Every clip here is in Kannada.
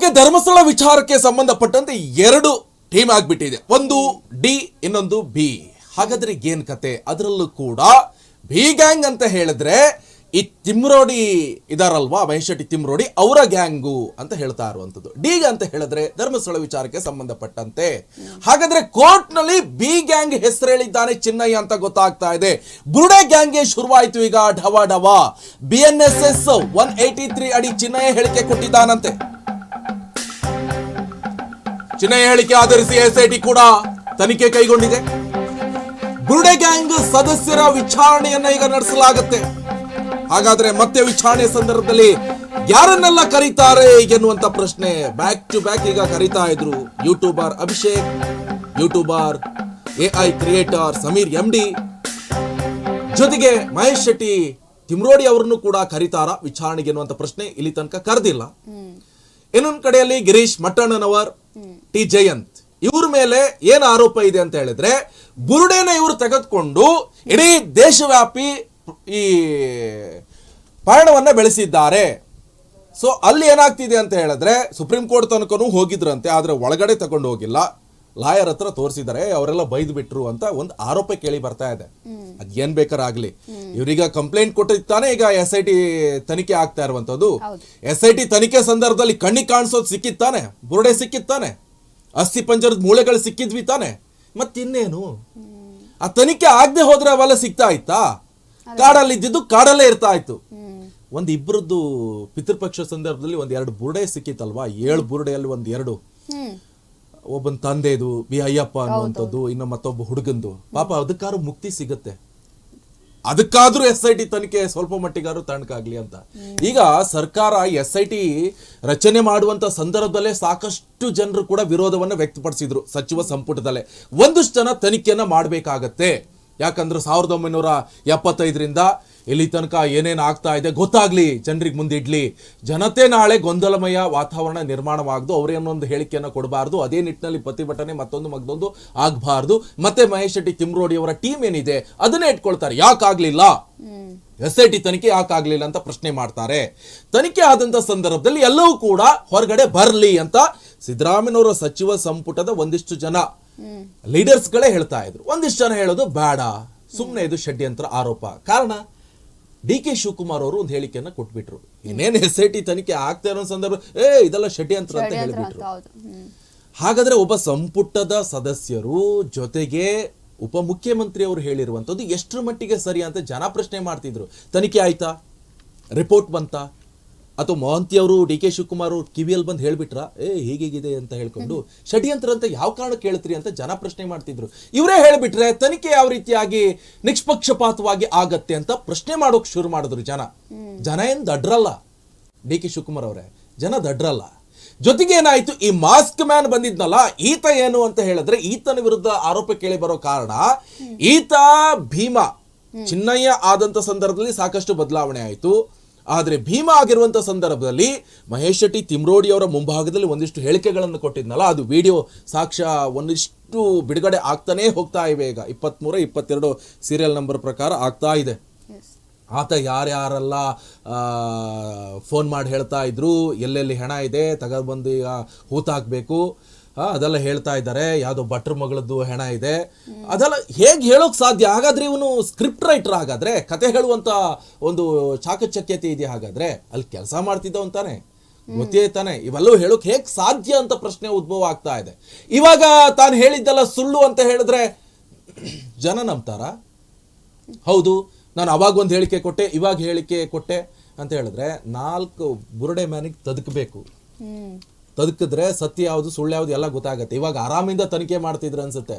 ಓಕೆ, ಧರ್ಮಸ್ಥಳ ವಿಚಾರಕ್ಕೆ ಸಂಬಂಧಪಟ್ಟಂತೆ ಎರಡು ಟೀಮ್ ಆಗ್ಬಿಟ್ಟಿದೆ. ಒಂದು ಡಿ ಇನ್ನೊಂದು ಬಿ ಹಾಗಾದ್ರೆ ಏನ್ ಕತೆ? ಅದರಲ್ಲೂ ಕೂಡ ಬಿ ಗ್ಯಾಂಗ್ ಅಂತ ಹೇಳಿದ್ರೆ ಈ ತಿಮ್ರೋಡಿ ಇದಾರಲ್ವಾ? ಮಹೇಶ್ ತಿಮ್ರೋಡಿ ಅವರ ಗ್ಯಾಂಗು ಅಂತ ಹೇಳ್ತಾ ಇರುವಂಥದ್ದು. ಡಿ ಅಂತ ಹೇಳಿದ್ರೆ ಧರ್ಮಸ್ಥಳ ವಿಚಾರಕ್ಕೆ ಸಂಬಂಧಪಟ್ಟಂತೆ. ಹಾಗಾದ್ರೆ ಕೋರ್ಟ್ನಲ್ಲಿ ಬಿ ಗ್ಯಾಂಗ್ ಹೆಸರು ಹೇಳಿದ್ದಾನೆ ಚಿನ್ನಯ್ಯ ಅಂತ ಗೊತ್ತಾಗ್ತಾ ಇದೆ. ಬುರುಡೆ ಗ್ಯಾಂಗ್ಗೆ ಶುರುವಾಯಿತು ಈಗ ಢವ ಢವ. B N S S one eighty three ಅಡಿ ಚಿನ್ನಯ್ಯ ಹೇಳಿಕೆ ಕೊಟ್ಟಿದ್ದಾನಂತೆ. ಚಿನ್ನಯ್ಯ ಹೇಳಿಕೆ ಆಧರಿಸಿ ಎಸ್ಐಟಿ ಕೂಡ ತನಿಖೆ ಕೈಗೊಂಡಿದೆ. ಬುರುಡೆ ಗ್ಯಾಂಗ್ ಸದಸ್ಯರ ವಿಚಾರಣೆಯನ್ನ ಈಗ ನಡೆಸಲಾಗುತ್ತೆ. ಹಾಗಾದ್ರೆ ಮತ್ತೆ ವಿಚಾರಣೆ ಸಂದರ್ಭದಲ್ಲಿ ಯಾರನ್ನೆಲ್ಲ ಕರೀತಾರೆ ಎನ್ನುವಂತ ಪ್ರಶ್ನೆ ಬ್ಯಾಕ್ ಟು ಬ್ಯಾಕ್ ಈಗ ಕರೀತಾ ಇದ್ರು YouTuber Abhishek YouTuber AI creator Sameer M D ಜೊತೆಗೆ ಮಹೇಶ್ ಶೆಟ್ಟಿ ತಿಮ್ರೋಡಿ ಅವರನ್ನು ಕೂಡ ಕರೀತಾರ ವಿಚಾರಣೆಗೆ ಎನ್ನುವಂತ ಪ್ರಶ್ನೆ ಇಲ್ಲಿ ತನಕ ಕರೆದಿಲ್ಲ. ಇನ್ನೊಂದು ಕಡೆಯಲ್ಲಿ ಗಿರೀಶ್ ಮಟ್ಟಣ್ಣನವರ್ ಟಿ ಜಯಂತ್. ಇವ್ರ ಮೇಲೆ ಏನು ಆರೋಪ ಇದೆ ಅಂತ ಹೇಳಿದ್ರೆ, ಬುರುಡೆನ ಇವರು ತೆಗೆದುಕೊಂಡು ಇಡೀ ದೇಶವ್ಯಾಪಿ ಈ ಪಯಣವನ್ನ ಬೆಳೆಸಿದ್ದಾರೆ. ಸೊ ಅಲ್ಲಿ ಏನಾಗ್ತಿದೆ ಅಂತ ಹೇಳಿದ್ರೆ, ಸುಪ್ರೀಂ ಕೋರ್ಟ್ ತನಕನೂ ಹೋಗಿದ್ರಂತೆ, ಆದ್ರೆ ಒಳಗಡೆ ತಗೊಂಡು ಹೋಗಿಲ್ಲ ಲಾಯರ್ ಹತ್ರ ತೋರಿಸಿದ್ದಾರೆ ಅವರೆಲ್ಲ ಬೈದು ಬಿಟ್ರು ಅಂತ ಒಂದು ಆರೋಪ ಕೇಳಿ ಬರ್ತಾ ಇದೆ. ಅದ್ ಏನ್ ಬೇಕಾರಾಗ್ಲಿ. ಇವ್ರೀಗ ಕಂಪ್ಲೇಂಟ್ ಕೊಟ್ಟಿರ್ತಾನೆ ಈಗ ಎಸ್ ಐ ಟಿ ತನಿಖೆ ಆಗ್ತಾ ಇರುವಂತದ್ದು. ಎಸ್ ಐ ಟಿ ತನಿಖೆ ಸಂದರ್ಭದಲ್ಲಿ ಕಣ್ಣಿ ಕಾಣಿಸೋದು ಸಿಕ್ಕಿತ್ತಾನೆ ಬುರುಡೆ ಸಿಕ್ಕಿತ್ತಾನೆ ಅಸ್ಥಿ ಪಂಜರದ ಮೂಳೆಗಳು ಸಿಕ್ಕಿದ್ವಿ ತಾನೆ. ಮತ್ತಿನ್ನೇನು? ಆ ತನಿಖೆ ಆಗದೆ ಹೋದ್ರೆ ಅವೆಲ್ಲ ಸಿಗ್ತಾ ಇತ್ತಾ? ಕಾಡಲ್ಲಿ ಇದ್ದಿದ್ದು ಕಾಡಲ್ಲೇ ಇರ್ತಾ ಇತ್ತು. ಒಂದ್ ಇಬ್ಬರದ್ದು ಪಿತೃಪಕ್ಷ ಸಂದರ್ಭದಲ್ಲಿ ಒಂದ್ ಎರಡು ಬುರುಡೆ ಸಿಕ್ಕಿತ್ತಲ್ವಾ? ಏಳು ಬುರುಡೆಯಲ್ಲಿ ಒಂದ್ ಎರಡು. ಒಬ್ಬನ್ ತಂದೆದು ಬಿ ಅಯ್ಯಪ್ಪ ಅನ್ನುವಂಥದ್ದು ಇನ್ನು ಮತ್ತೊಬ್ಬ ಹುಡುಗಂದು. ಪಾಪ ಅದಕ್ಕಾದ್ರೂ ಮುಕ್ತಿ ಸಿಗತ್ತೆ. ಅದಕ್ಕಾದ್ರೂ ಎಸ್ ಐ ಟಿ ತನಿಖೆ ಸ್ವಲ್ಪ ಮಟ್ಟಿಗಾದ್ರೂ ತಣಕಾಗ್ಲಿ ಅಂತ. ಈಗ ಸರ್ಕಾರ ಎಸ್ ಐ ಟಿ ರಚನೆ ಮಾಡುವಂತ ಸಂದರ್ಭದಲ್ಲೇ ಸಾಕಷ್ಟು ಜನರು ಕೂಡ ವಿರೋಧವನ್ನ ವ್ಯಕ್ತಪಡಿಸಿದ್ರು ಸಚಿವ ಸಂಪುಟದಲ್ಲೇ. ಒಂದಷ್ಟು ಜನ ತನಿಖೆಯನ್ನ ಮಾಡಬೇಕಾಗತ್ತೆ. ಯಾಕಂದ್ರೆ ಸಾವಿರದ ಒಂಬೈನೂರ ಎಪ್ಪತ್ತೈದರಿಂದ ಇಲ್ಲಿ ತನಕ ಏನೇನು ಆಗ್ತಾ ಇದೆ ಗೊತ್ತಾಗ್ಲಿ ಜನರಿಗೆ ಮುಂದಿಡ್ಲಿ ಜನತೆ ನಾಳೆ ಗೊಂದಲಮಯ ವಾತಾವರಣ ನಿರ್ಮಾಣವಾಗದು. ಅವರೇನೊಂದು ಹೇಳಿಕೆಯನ್ನು ಕೊಡಬಾರ್ದು. ಅದೇ ನಿಟ್ಟಿನಲ್ಲಿ ಪ್ರತಿಭಟನೆ ಮತ್ತೊಂದು ಮತ್ತೊಂದು ಆಗಬಾರ್ದು. ಮತ್ತೆ ಮಹೇಶ್ ಶೆಟ್ಟಿ ತಿಮ್ರೋಡಿ ಅವರ ಟೀಮ್ ಏನಿದೆ ಅದನ್ನೇ ಇಟ್ಕೊಳ್ತಾರೆ. ಯಾಕಾಗ್ಲಿಲ್ಲ ಆಗ್ಲಿಲ್ಲ? ಎಸ್ ಐ ಟಿ ತನಿಖೆ ಯಾಕಾಗ್ಲಿಲ್ಲ ಅಂತ ಪ್ರಶ್ನೆ ಮಾಡ್ತಾರೆ. ತನಿಖೆ ಆದಂತ ಸಂದರ್ಭದಲ್ಲಿ ಎಲ್ಲವೂ ಕೂಡ ಹೊರಗಡೆ ಬರಲಿ ಅಂತ ಸಿದ್ದರಾಮಯ್ಯನವರ ಸಚಿವ ಸಂಪುಟದ ಒಂದಿಷ್ಟು ಜನ ಲೀಡರ್ಸ್ಗಳೇ ಹೇಳ್ತಾ ಇದ್ರು. ಒಂದಿಷ್ಟು ಜನ ಹೇಳೋದು ಬೇಡ. ಸುಮ್ಮನೆ ಇದು ಷಡ್ಯಂತ್ರ ಆರೋಪ. ಕಾರಣ? ಡಿ ಕೆ ಶಿವಕುಮಾರ್ ಅವರು ಒಂದು ಹೇಳಿಕೆಯನ್ನ ಕೊಟ್ಬಿಟ್ರು. ಇನ್ನೇನು ಎಸ್ ಐ ಟಿ ತನಿಖೆ ಆಗ್ತಾ ಇರೋ ಸಂದರ್ಭ ಏ ಇದೆಲ್ಲ ಷಡ್ಯಂತ್ರ ಅಂತ ಹೇಳಿಬಿಟ್ರು. ಹಾಗಾದ್ರೆ ಒಬ್ಬ ಸಂಪುಟದ ಸದಸ್ಯರು ಜೊತೆಗೆ ಉಪಮುಖ್ಯಮಂತ್ರಿ ಅವರು ಹೇಳಿರುವಂಥದ್ದು ಎಷ್ಟರ ಮಟ್ಟಿಗೆ ಸರಿ ಅಂತ ಜನ ಪ್ರಶ್ನೆ ಮಾಡ್ತಿದ್ರು. ತನಿಖೆ ಆಯ್ತಾ? ರಿಪೋರ್ಟ್ ಬಂತಾ? ಅಥವಾ ಮೊಹಂತಿ ಅವರು, ಡಿ ಕೆ ಶಿವಕುಮಾರ್ ಅವರು ಕಿವಿಯಲ್ಲಿ ಬಂದು ಹೇಳ್ಬಿಟ್ರ, ಏ, ಹೀಗೀಗಿದೆ ಅಂತ ಹೇಳ್ಕೊಂಡು ಷಡ್ಯಂತ್ರ ಅಂತ ಯಾವ ಕಾರಣಕ್ಕೆ ಹೇಳ್ತೀರಿ ಅಂತ ಜನ ಪ್ರಶ್ನೆ ಮಾಡ್ತಿದ್ರು. ಇವರೇ ಹೇಳ್ಬಿಟ್ರೆ ತನಿಖೆ ಯಾವ ರೀತಿಯಾಗಿ ನಿಷ್ಪಕ್ಷಪಾತವಾಗಿ ಆಗತ್ತೆ ಅಂತ ಪ್ರಶ್ನೆ ಮಾಡೋಕೆ ಶುರು ಮಾಡಿದ್ರು ಜನ. ಜನ ಏನು ದಡ್ರಲ್ಲ ಡಿ ಕೆ ಶಿವಕುಮಾರ್ ಅವರೇ, ಜನ ದಡ್ರಲ್ಲ ಜೊತೆಗೆ ಏನಾಯ್ತು, ಈ ಮಾಸ್ಕ್ ಮ್ಯಾನ್ ಬಂದಿದ್ನಲ್ಲ, ಈತ ಏನು ಅಂತ ಹೇಳಿದ್ರೆ ಈತನ ವಿರುದ್ಧ ಆರೋಪ ಕೇಳಿ ಬರೋ ಕಾರಣ ಈತ ಭೀಮಾ. ಚಿನ್ನಯ್ಯ ಆದಂತ ಸಂದರ್ಭದಲ್ಲಿ ಸಾಕಷ್ಟು ಬದಲಾವಣೆ ಆಯಿತು. ಆದ್ರೆ ಭೀಮ ಆಗಿರುವಂಥ ಸಂದರ್ಭದಲ್ಲಿ ಮಹೇಶ್ ಶೆಟ್ಟಿ ತಿಮ್ರೋಡಿ ಅವರ ಮುಂಭಾಗದಲ್ಲಿ ಒಂದಿಷ್ಟು ಹೇಳಿಕೆಗಳನ್ನು ಕೊಟ್ಟಿದ್ನಲ್ಲ ಅದು ವಿಡಿಯೋ ಸಾಕ್ಷ್ಯ ಒಂದಿಷ್ಟು ಬಿಡುಗಡೆ ಆಗ್ತಾನೇ ಹೋಗ್ತಾ ಇವೆ ಈಗ. ಇಪ್ಪತ್ಮೂರ ಇಪ್ಪತ್ತೆರಡು ಸೀರಿಯಲ್ ನಂಬರ್ ಪ್ರಕಾರ ಆಗ್ತಾ ಇದೆ. ಆತ ಯಾರ್ಯಾರೆಲ್ಲ ಫೋನ್ ಮಾಡಿ ಹೇಳ್ತಾ ಇದ್ರು ಎಲ್ಲೆಲ್ಲಿ ಹೆಣ ಇದೆ ತಗೊಬಂದು ಈಗ ಹೂತಾಕ್ಬೇಕು. ಅದೆಲ್ಲ ಹೇಳ್ತಾ ಇದ್ದಾರೆ. ಯಾವುದೋ ಭಟ್ರ ಮಗಳದ್ದು ಹೆಣ ಇದೆ. ಅದೆಲ್ಲ ಹೇಗೆ ಹೇಳೋಕ್ ಸಾಧ್ಯ? ಹಾಗಾದ್ರೆ ಇವನು ಸ್ಕ್ರಿಪ್ಟ್ ರೈಟರ್ ಹಾಗಾದ್ರೆ, ಕತೆ ಹೇಳುವಂತ ಒಂದು ಚಾಕಚಕ್ಯತೆ ಇದೆ ಹಾಗಾದ್ರೆ, ಅಲ್ಲಿ ಕೆಲಸ ಮಾಡ್ತಿದ್ದ ಅಂತಾನೆ ಗೊತ್ತೇ ತಾನೆ. ಇವೆಲ್ಲವೂ ಹೇಳೋಕ್ ಹೇಗೆ ಸಾಧ್ಯ ಅಂತ ಪ್ರಶ್ನೆ ಉದ್ಭವ ಆಗ್ತಾ ಇದೆ. ಇವಾಗ ತಾನು ಹೇಳಿದ್ದೆಲ್ಲ ಸುಳ್ಳು ಅಂತ ಹೇಳಿದ್ರೆ, ಜನ ನಂಬ್ತಾರ? ಹೌದು, ನಾನು ಅವಾಗ ಒಂದು ಹೇಳಿಕೆ ಕೊಟ್ಟೆ, ಇವಾಗ ಹೇಳಿಕೆ ಕೊಟ್ಟೆ ಅಂತ ಹೇಳಿದ್ರೆ ನಾಲ್ಕು ಬುರುಡೆ ಮ್ಯಾನಿಗೆ ತದಕಬೇಕು. ತದಕಿದ್ರೆ ಸತ್ಯ ಯಾವುದು ಸುಳ್ಳು ಯಾವುದು ಎಲ್ಲ ಗೊತ್ತಾಗತ್ತೆ. ಇವಾಗ ಆರಾಮಿಂದ ತನಿಖೆ ಮಾಡ್ತಿದ್ರು ಅನ್ಸುತ್ತೆ.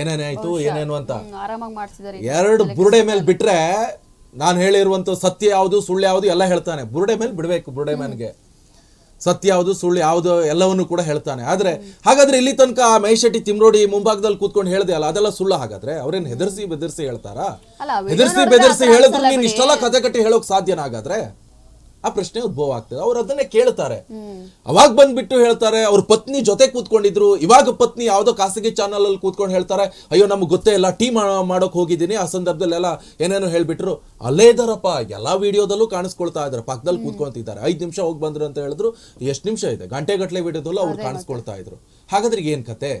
ಏನೇನಾಯ್ತು ಏನೇನು ಅಂತ. ಎರಡು ಬುರುಡೆ ಮೇಲೆ ಬಿಟ್ರೆ ನಾನು ಹೇಳಿರುವಂತ ಸತ್ಯ ಯಾವುದು ಸುಳ್ಳು ಯಾವುದು ಎಲ್ಲ ಹೇಳ್ತಾನೆ. ಬುರುಡೆ ಮೇಲೆ ಬಿಡಬೇಕು ಬುರುಡೆ ಮ್ಯಾನ್ಗೆ ಸತ್ಯ ಯಾವುದು ಸುಳ್ಳು ಯಾವುದು ಎಲ್ಲವನ್ನು ಕೂಡ ಹೇಳ್ತಾನೆ. ಆದ್ರೆ ಹಾಗಾದ್ರೆ ಇಲ್ಲಿ ತನಕ ಆ ಶೆಟ್ಟಿ ತಿಮ್ರೋಡಿ ಮುಂಭಾಗದಲ್ಲಿ ಕೂತ್ಕೊಂಡು ಹೇಳಿದೆ ಅಲ್ಲ ಅದೆಲ್ಲ ಸುಳ್ಳು ಹಾಗಾದ್ರೆ? ಅವ್ರೇನ್ ಹೆದರ್ಸಿ ಬೆದರ್ಸಿ ಹೇಳ್ತಾರಾ? ಹೆದರ್ಸಿ ಬೆದರ್ಸಿ ಹೇಳಿದ್ರು ನೀನು. ಇಷ್ಟೆಲ್ಲ ಕತೆ ಕಟ್ಟಿ ಹೇಳೋಕ್ ಸಾಧ್ಯನ ಹಾಗಾದ್ರೆ? ಆ ಪ್ರಶ್ನೆ ಉದ್ಭವ ಆಗ್ತದೆ. ಅವ್ರು ಅದನ್ನೇ ಕೇಳ್ತಾರೆ. ಅವಾಗ ಬಂದ್ಬಿಟ್ಟು ಹೇಳ್ತಾರೆ ಅವ್ರ ಪತ್ನಿ ಜೊತೆ ಕೂತ್ಕೊಂಡಿದ್ರು. ಇವಾಗ ಪತ್ನಿ ಯಾವ್ದೋ ಖಾಸಗಿ ಚಾನಲ್ ಅಲ್ಲಿ ಕೂತ್ಕೊಂಡು ಹೇಳ್ತಾರೆ ಅಯ್ಯೋ ನಮ್ಗೆ ಗೊತ್ತೇ ಇಲ್ಲ ಟೀ ಮಾಡೋಕ್ ಹೋಗಿದ್ದೀನಿ. ಆ ಸಂದರ್ಭದಲ್ಲೆಲ್ಲ ಏನೇನೋ ಹೇಳ್ಬಿಟ್ರು ಅಲ್ಲೇ ಇದಾರಪ್ಪ ಎಲ್ಲಾ ವಿಡಿಯೋದಲ್ಲೂ ಕಾಣಿಸ್ಕೊಳ್ತಾ ಇದ್ರು ಪಕ್ಕದಲ್ಲಿ ಕೂತ್ಕೊಂತಿದ್ದಾರೆ ಐದ್ ನಿಮಿಷ ಹೋಗಿ ಬಂದ್ರು ಅಂತ ಹೇಳಿದ್ರು ಎಷ್ಟು ನಿಮಿಷ ಇದೆ? ಗಂಟೆ ಗಟ್ಟಲೆ ವಿಡಿಯೋದಲ್ಲೂ ಅವ್ರು ಕಾಣಿಸ್ಕೊಳ್ತಾ ಇದ್ರು. ಹಾಗಾದ್ರೆ ಏನ್ ಕತೆ?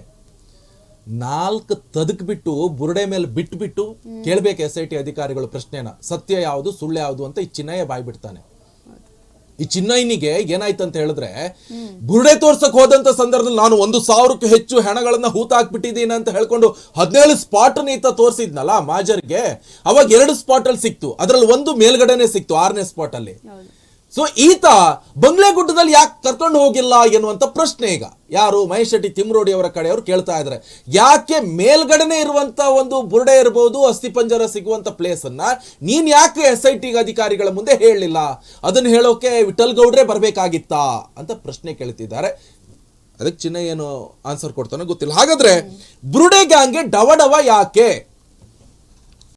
ನಾಲ್ಕು ತದಕ್ ಬಿಟ್ಟು ಬುರುಡೆ ಮೇಲೆ ಬಿಟ್ಬಿಟ್ಟು ಕೇಳಬೇಕು ಎಸ್ ಐ ಟಿ ಅಧಿಕಾರಿಗಳು ಪ್ರಶ್ನೆನ. ಸತ್ಯ ಯಾವುದು ಸುಳ್ಳು ಯಾವುದು ಅಂತ ಈ ಚಿನ್ನಯ್ಯ ಬಾಯ್ ಬಿಡ್ತಾನೆ ಈ ಚಿನ್ನಯ್ಯನಿಗೆ ಏನಾಯ್ತು ಅಂತ ಹೇಳಿದ್ರೆ, ಬುರುಡೆ ತೋರ್ಸಕ್ ಹೋದಂತ ಸಂದರ್ಭದಲ್ಲಿ ನಾನು ಒಂದು ಸಾವಿರಕ್ಕೂ ಹೆಚ್ಚು ಹೆಣಗಳನ್ನ ಹೂತ ಹಾಕ್ಬಿಟ್ಟಿದ್ದೀನಿ ಅಂತ ಹೇಳ್ಕೊಂಡು ಹದಿನೇಳು ಸ್ಪಾಟ್ ಈತ ತೋರಿಸಿದ್ನಲ್ಲ ಮಾಜರ್ಗೆ, ಅವಾಗ ಎರಡು ಸ್ಪಾಟ್ ಅಲ್ಲಿ ಸಿಕ್ತು. ಅದ್ರಲ್ಲಿ ಒಂದು ಮೇಲ್ಗಡೆನೆ ಸಿಕ್ತು, ಆರನೇ ಸ್ಪಾಟ್ ಅಲ್ಲಿ. ಸೊ ಈತ ಬಂಗ್ಲೆಗುಡ್ಡದಲ್ಲಿ ಯಾಕೆ ಕರ್ಕೊಂಡು ಹೋಗಿಲ್ಲ ಎನ್ನುವಂಥ ಪ್ರಶ್ನೆ ಈಗ. ಯಾರು? ಮಹೇಶ್ ಶೆಟ್ಟಿ ತಿಮ್ರೋಡಿ ಅವರ ಕಡೆಯವರು ಕೇಳ್ತಾ ಇದ್ದಾರೆ. ಯಾಕೆ ಮೇಲ್ಗಡೆನೆ ಇರುವಂತ ಒಂದು ಬುರುಡೆ ಇರಬಹುದು ಅಸ್ಥಿಪಂಜರ ಸಿಗುವಂತ ಪ್ಲೇಸ್ ಅನ್ನ ನೀನ್ ಯಾಕೆ ಎಸ್ ಐ ಟಿ ಅಧಿಕಾರಿಗಳ ಮುಂದೆ ಹೇಳಲಿಲ್ಲ? ಅದನ್ನ ಹೇಳೋಕೆ ವಿಠಲ್ ಗೌಡ್ರೆ ಬರಬೇಕಾಗಿತ್ತಾ? ಅಂತ ಪ್ರಶ್ನೆ ಕೇಳ್ತಿದ್ದಾರೆ. ಅದಕ್ಕೆ ಚಿನ್ನ ಏನು ಆನ್ಸರ್ ಕೊಡ್ತಾನೋ ಗೊತ್ತಿಲ್ಲ. ಹಾಗಾದ್ರೆ ಬುರುಡೆ ಗ್ಯಾಂಗ್ಗೆ ಡವ ಡವ ಯಾಕೆ?